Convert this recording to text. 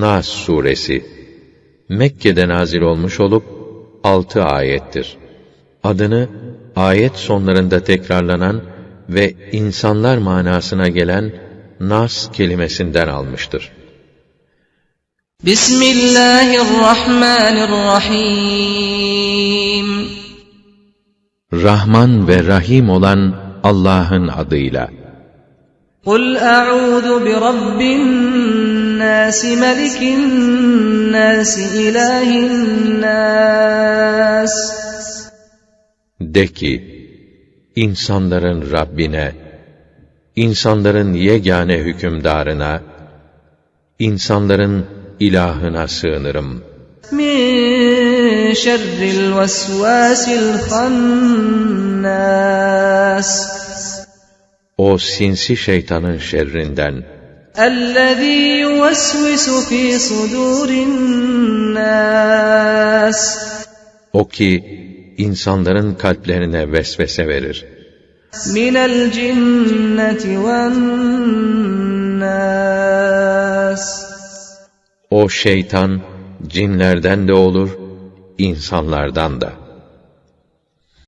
Nas suresi Mekke'de nazil olmuş olup altı ayettir. Adını ayet sonlarında tekrarlanan ve insanlar manasına gelen Nas kelimesinden almıştır. Bismillahirrahmanirrahim. Rahman ve Rahim olan Allah'ın adıyla. Kul a'udhu bi rabbin nas, melikin nas, ilahin nas. De ki, insanların Rabbine, insanların yegane hükümdarına, insanların ilahına sığınırım. Min şerril vesvasil hannas. O sinsi şeytanın şerrinden, الذي يوسوس في صدور الناس o ki insanların kalplerine vesvese verir. من الجنة والناس O şeytan cinlerden de olur, insanlardan da.